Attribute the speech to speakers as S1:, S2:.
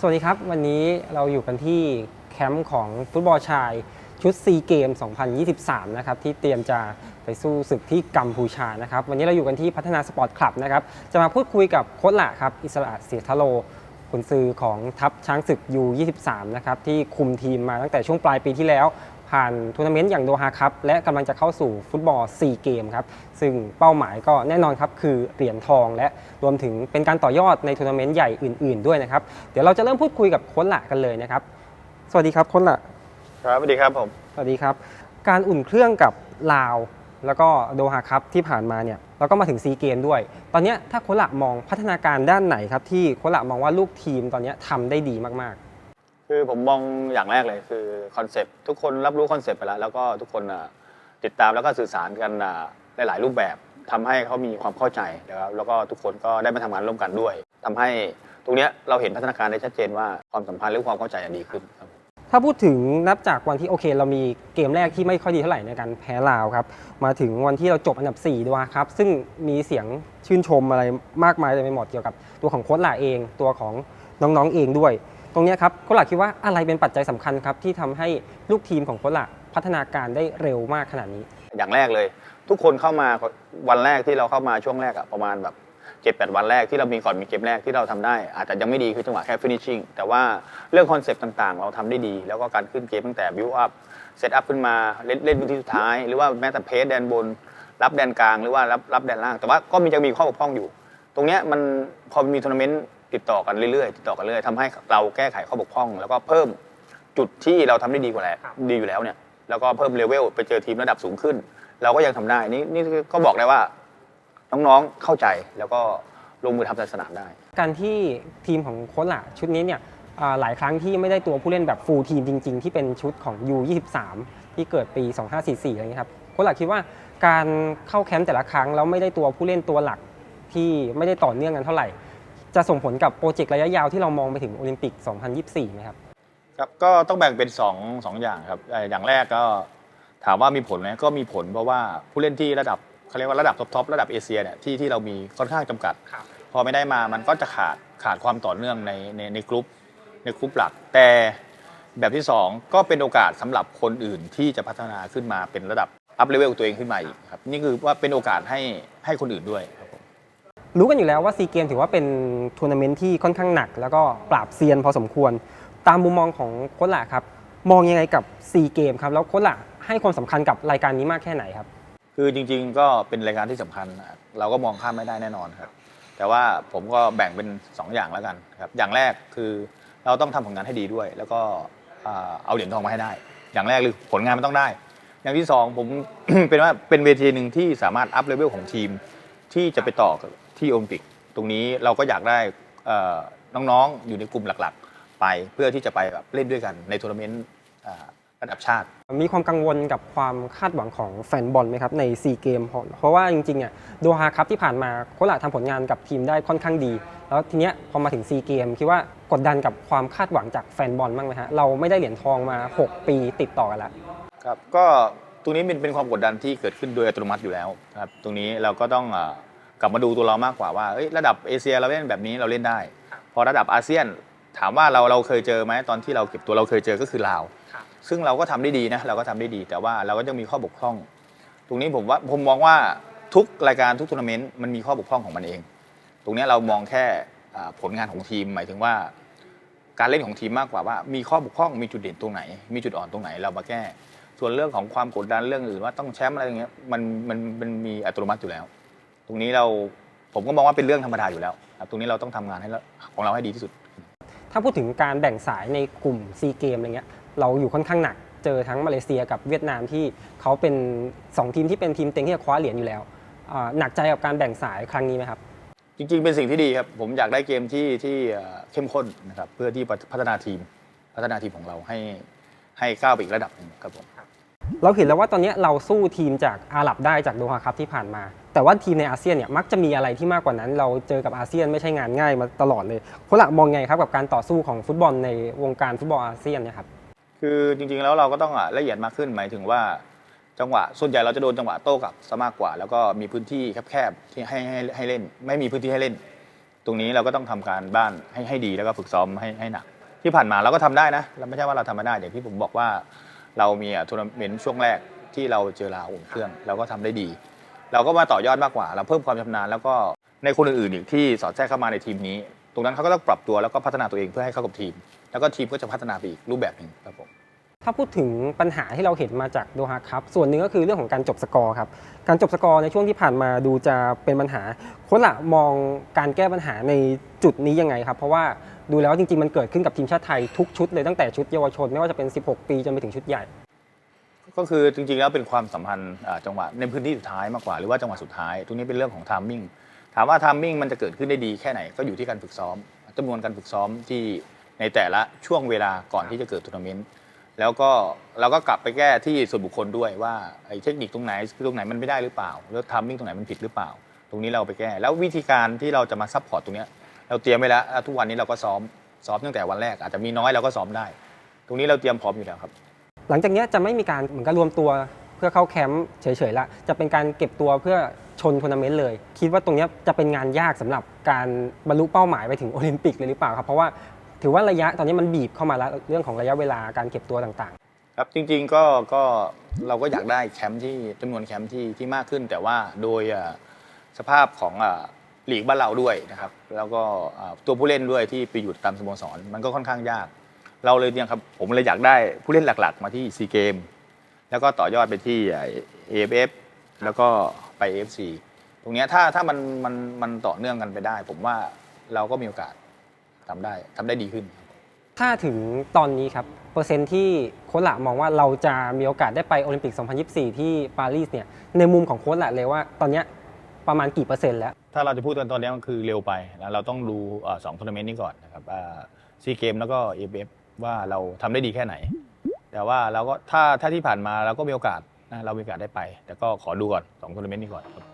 S1: สวัสดีครับ วันนี้เราอยู่กันที่แคมป์ของฟุตบอลชายชุดซีเกม 2023 นะครับ ที่เตรียมจะไปสู้ศึกที่กัมพูชานะครับ วันนี้เราอยู่กันที่พัฒนาสปอร์ตคลับนะครับ จะมาพูดคุยกับโค้ชละครับ อิสระเสียทะโลกุนซือของทัพช้างศึก U23 นะครับที่คุมทีมมาตั้งแต่ช่วงปลายปีที่แล้ว ผ่านทัวร์นาเมนต์อย่างโดฮาครับและกำลังจะเข้าสู่ฟุตบอล 4 เกมครับ ซึ่งเป้าหมายก็แน่นอนครับ คือเหรียญทองและรวมถึงเป็นการต่อยอดในทัวร์นาเมนต์ใหญ่อื่น ๆ ด้วยนะครับ เดี๋ยวเราจะเริ่มพูดคุยกับโค้ชละกันเลยนะครับ สวัสดีครับโค้ชละ
S2: ครับสวัสดีครับผม
S1: สวัสดีครับ การอุ่นเครื่องกับลาว แล้วก็โดฮาครับที่ผ่านมาเนี่ยเราก็มาถึงซีเกมด้วย ตอนเนี้ยถ้าโค้ชละมองพัฒนาการด้านไหนครับที่โค้ชละมองว่าลูกทีมตอนเนี้ยทำได้ดีมาก
S2: คือผมมองอย่างแรกเลยคือคอนเซปต์ทุกคนรับรู้คอนเซปต์ไปแล้ว แล้วก็ทุกคนติดตามแล้วก็สื่อสารกันหลาย ๆ รูปแบบทำให้เขามีความเข้าใจนะครับแล้วก็ทุกคนก็ได้มาทำงานร่วมกันด้วยทำให้ตรงนี้เราเห็นพัฒนาการได้ชัดเจนว่าความสัมพันธ์หรือความเข้าใจดีขึ้นครับ
S1: ถ้าพูดถึงนับจากวันที่โอเค เรามีเกมแรกที่ไม่ค่อยดีเท่าไหร่ในการแพ้ลาวครับมาถึงวันที่เราจบอันดับ4ด้วยครับซึ่งมีเสียงชื่นชมอะไรมากมายเลยไปหมดเกี่ยวกับตัวของโค้ชละเอง ตัวของน้องๆเองด้วย ตรงนี้ครับโค้ชละคิดว่าอะไรเป็นปัจจัยสำคัญครับที่ทำให้ลูกทีมของโค้ชละพัฒนาการได้เร็วมากขนาดนี้
S2: อย่างแรกเลย ทุกคนเข้ามาวันแรกที่เราเข้ามาช่วงแรกอะประมาณแบบเจ็ดแปดวันแรกที่เรามีก่อนมีเกมแรกที่เราทำได้ อาจจะยังไม่ดีคือจังหวะแค่ finishing แต่ว่าเรื่องคอนเซปต์ต่างๆ เราทำได้ดี แล้วก็การขึ้นเกมตั้งแต่ build up set up ขึ้นมาเล่นเล่นพื้นที่สุดท้าย หรือว่าแม้แต่เพสแดนบน รับแดนกลางหรือว่ารับรับแดนล่าง แต่ว่าก็มียังมีข้อบกพร่องอยู่ ตรงเนี้ยมันพอมีทัวร์นาเมนต์ ติดต่อกันเรื่อยๆติดต่อกันเรื่อยทำให้เราแก้ไขข้อบกพร่อง แล้วก็เพิ่มจุดที่เราทำได้ดีกว่าแล้ว
S1: ครับ
S2: ดีอยู่แล้วเนี่ยแล้วก็เพิ่มเลเวลไปเจอทีมระดับสูงขึ้น เราก็ยังทำได้นี่นี่ก็บอกได้ว่า น้องๆเข้าใจแล้วก็ลงมือทำในสนามได้
S1: การที่ทีมของโค้ชละชุดนี้เนี่ยอ่าหลายครั้งที่ไม่ได้ตัวผู้เล่นแบบฟูลทีมจริง ๆ ที่เป็นชุดของ U23 ที่เกิดปี 2544อะไรเงี้ยครับโค้ชละคิดว่าการเข้าแคมป์แต่ละครั้งแล้วไม่ได้ตัวผู้เล่นตัวหลักที่ไม่ได้ต่อเนื่องกันเท่าไหร่ จะส่งผลกับโปรเจกต์ระยะยาวที่เรามองไปถึงโอลิมปิก 2024ไหมครับ
S2: ครับก็ต้องแบ่งเป็น2องสองอย่างครับเอ่ออย่างแรกก็ถามว่ามีผลไหมก็มีผลเพราะว่าผู้เล่นที่ระดับเขาเรียกว่าระดับท็อปๆระดับเอเชียเนี่ยที่ที่เรามีค่อนข้างจำกัด พอไม่ได้มามันก็จะขาดขาดความต่อเนื่องในในในกลุ่มในกลุ่มหลัก แต่แบบที่ 2 ก็เป็นโอกาสสำหรับคนอื่นที่จะพัฒนาขึ้นมาเป็นระดับอัพเลเวลตัวเองขึ้นมาอีกครับนี่คือว่าเป็นโอกาสให้ให้คนอื่นด้วยครับผม
S1: รู้กันอยู่แล้วว่าซีเกมถือว่าเป็นทัวร์นาเมนต์ที่ค่อนข้างหนัก แล้วก็ปราบเซียนพอสมควร ตามมุมมองของโค้ชละครับ มองยังไงกับซีเกมครับ แล้วโค้ชละให้ความสำคัญกับรายการนี้มากแค่ไหนครับ
S2: คือจริงๆก็เป็นรายการที่สำคัญ เราก็มองข้ามไม่ได้แน่นอนครับ แต่ว่าผมก็แบ่งเป็น 2 อย่างแล้วกันครับ อย่างแรกคือเราต้องทำผลงานให้ดีด้วย แล้วก็เอาเหรียญทองมาให้ได้ อย่างแรกคือผลงานมันต้องได้ อย่างที่สองผมเป็นว่าเป็นเวทีหนึ่งที่สามารถอัพเลเวลของทีมที่จะไปต่อ ที่โอลิมปิก ตรงนี้เราก็อยากได้เอ่อน้องๆ อยู่ในกลุ่มหลักๆ ไปเพื่อที่จะไปแบบเล่นด้วยกันในทัวร์นาเมนต์อ่าระดับชาติ
S1: มีความกังวลกับความคาดหวังของแฟนบอลไหมครับ ในซีเกม เพราะว่าจริงๆเนี่ยโดฮาครับที่ผ่านมาโค้ชละทำผลงานกับทีมได้ค่อนข้างดี แล้วทีเนี้ยพอมาถึงซีเกมคิดว่ากดดันกับความคาดหวังจากแฟนบอลบ้างไหมฮะเราไม่ได้เหรียญทองมา 6 ปีติดต่อกันแล้ว
S2: ครับก็ตรงนี้เป็นเป็นความกดดันที่เกิดขึ้นโดยอัตโนมัติอยู่แล้วครับตรงนี้เราก็ต้องเอ่อก ลับมาดูตัวเรามากกว่าว่าเอ้ยระดับเอเชียเราเล่นแบบนี้เราเล่นได้ พอระดับอาเซียนถามว่าเราเราเคยเจอไหมตอนที่เราเก็บตัวเราเคยเจอก็คือลาว
S1: ครับ
S2: ซึ่งเราก็ทำได้ดีนะเราก็ทำได้ดี แต่ว่าเราก็ยังมีข้อบกพร่อง ตรงนี้ผมว่าผมมองว่าทุกรายการทุกทัวร์นาเมนต์มันมีข้อบกพร่องของมันเอง ตรงนี้เรามองแค่อ่าผลงานของทีมหมายถึงว่า การเล่นของทีมมากกว่าว่า มีข้อบกพร่องมีจุดเด่นตรงไหน มีจุดอ่อนตรงไหนเรามาแก้ ส่วนเรื่องของความกดดันเรื่องอื่นว่าต้องแชมป์อะไรอย่างเงี้ยมันมันมันมีอัตโนมัติอยู่แล้ว ตรงนี้เราผมก็มองว่าเป็นเรื่องธรรมดาอยู่แล้วครับตรงนี้เราต้องทำงานให้เราของเราให้ดีที่สุด
S1: ถ้าพูดถึงการแบ่งสายในกลุ่มซีเกมอะไรเงี้ยเราอยู่ค่อนข้างหนักเจอทั้งมาเลเซียกับเวียดนามที่เขาเป็น 2 ทีมที่เป็นทีมเต็งที่จะคว้าเหรียญอยู่แล้วอ่าหนักใจกับการแบ่งสายครั้งนี้ไหมครับ
S2: จริง ๆ เป็นสิ่งที่ดีครับ ผมอยากได้เกมที่ที่เอ่อเข้มข้นนะครับเพื่อที่พัฒนาทีมพัฒนาทีมของเราให้ให้ก้าวไปอีกระดับหนึ่งครับผม
S1: เราเห็นแล้วว่าตอนนี้เราสู้ทีมจากอาหรับได้จากโดฮาครับที่ผ่านมา แต่ว่าทีมในอาเซียนเนี่ยมักจะมีอะไรที่มากกว่านั้น เราเจอกับอาเซียนไม่ใช่งานง่ายมาตลอดเลยค้ชละมองไงครับกับการต่อสู้ของฟุตบอลในวงการฟุตบอลอาเซียนเนี่ยครับ
S2: คือจริงๆแล้วเราก็ต้องละเอียดมากขึ้นหมายถึงว่าจังหวะส่วนใหญ่เราจะโดนจังหวะโต้กลับซะมากกว่า แล้วก็มีพื้นที่แคบๆที่ให้ให้ให้เล่น ไม่มีพื้นที่ให้เล่น ตรงนี้เราก็ต้องทำการบ้านให้ให้ดีแล้วก็ฝึกซ้อมให้ให้หนัก ที่ผ่านมาเราก็ทำได้นะเราไม่ใช่ว่าเราทำไม่ได้อย่างที่ผมบอกว่า เรามีทัวร์นาเมนต์ช่วงแรกที่เราเจอลาวอุ่นเครื่องเราก็ทำได้ดี เราก็มาต่อยอดมากกว่า เราเพิ่มความชำนาญแล้วก็ในคนอื่นๆอีกที่สอดแทรกเข้ามาในทีมนี้ ตรงนั้นเขาก็ต้องปรับตัวแล้วก็พัฒนาตัวเองเพื่อให้เข้ากับทีม แล้วก็ทีมก็จะพัฒนาไปอีกรูปแบบหนึ่งครับผม
S1: ถ้าพูดถึงปัญหาที่เราเห็นมาจากโดฮาครับส่วนหนึ่งก็คือเรื่องของการจบสกอร์ครับการจบสกอร์ในช่วงที่ผ่านมาดูจะเป็นปัญหาโค้ชละมองการแก้ปัญหาในจุดนี้ยังไงครับ เพราะว่าดูแล้วจริงๆมันเกิดขึ้นกับทีมชาติไทยทุกชุดเลยตั้งแต่ชุดเยาวชนไม่ว่าจะเป็น 16 ปีจนไปถึงชุดใหญ่
S2: ก็คือจริงๆแล้วเป็นความสัมพันธ์จังหวะในพื้นที่สุดท้ายมากกว่าหรือว่าจังหวะสุดท้ายตรงนี้เป็นเรื่องของทามมิ่งถามว่าทามมิ่งมันจะเกิดขึ้นได้ดีแค่ไหนก็อยู่ที่การฝึกซ้อมจำนวนการฝึกซ้อมที่ในแต่ละช่วงเวลาก่อนที่จะเกิดทัวร์นาเมนต์ แล้วก็เราก็กลับไปแก้ที่ส่วนบุคคลด้วยว่าไอ้เทคนิคตรงไหนตรงไหนมันไม่ได้หรือเปล่า แล้วทามมิ่งตรงไหนมันผิดหรือเปล่า ตรงนี้เราไปแก้ แล้ววิธีการที่เราจะมาซัพพอร์ตตรงเนี้ยเราเตรียมไว้แล้วแล้วทุกวันนี้เราก็ซ้อมซ้อมตั้งแต่วันแรก อาจจะมีน้อยเราก็ซ้อมได้ ตรงนี้เราเตรียมพร้อมอยู่แล้วครับ
S1: หลังจากเนี้ยจะไม่มีการเหมือนกับรวมตัวเพื่อเข้าแคมป์เฉยๆละจะเป็นการเก็บตัวเพื่อชนทัวร์นาเมนต์เลย คิดว่าตรงเนี้ยจะเป็นงานยากสำหรับการบรรลุเป้าหมายไปถึงโอลิมปิกเลยหรือเปล่าครับเพราะว่า ถือว่าระยะตอนนี้มันบีบเข้ามาแล้วเรื่องของระยะเวลาการเก็บตัวต่าง
S2: ครับจริงๆก็ก็เราก็อยากได้แคมป์ที่จำนวนแคมป์ที่ที่มากขึ้น แต่ว่าโดยอ่าสภาพของอ่าหลีกบ้านเราด้วยนะครับ แล้วก็อ่าตัวผู้เล่นด้วยที่ไปอยู่ตามสโมสรมันก็ค่อนข้างยาก เราเลยเนี่ยครับผมเลยอยากได้ผู้เล่นหลักๆ มาที่ซีเกมแล้วก็ต่อยอดไปที่เอฟเอฟแล้วก็ไป AFC ตรงเนี้ยถ้าถ้ามันมันมันต่อเนื่องกันไปได้ ผมว่าเราก็มีโอกาส ทำได้ทำได้ดีขึ้น
S1: ๆถ้าถึงตอนนี้ครับเปอร์เซ็นต์ที่โค้ชละมองว่าเราจะมีโอกาสได้ไปโอลิมปิก 2024 ที่ปารีสเนี่ยในมุมของโค้ชละเลยว่าตอนเนี้ยประมาณกี่เปอร์เซ็นต์แล้ว
S2: ถ้าเราจะพูดกันตอนนี้มันคือเร็วไปนะเราต้องดูเอ่อสองทัวร์นาเมนต์นี้ก่อนนะครับซีเกมแล้วก็เอฟเอฟว่าเราทำได้ดีแค่ไหน แต่ว่าเราก็ถ้าถ้าที่ผ่านมาเราก็มีโอกาสนะเรามีโอกาสได้ไป แต่ก็ขอดูก่อนสองทัวร์นาเมนต์นี้ก่อนครับ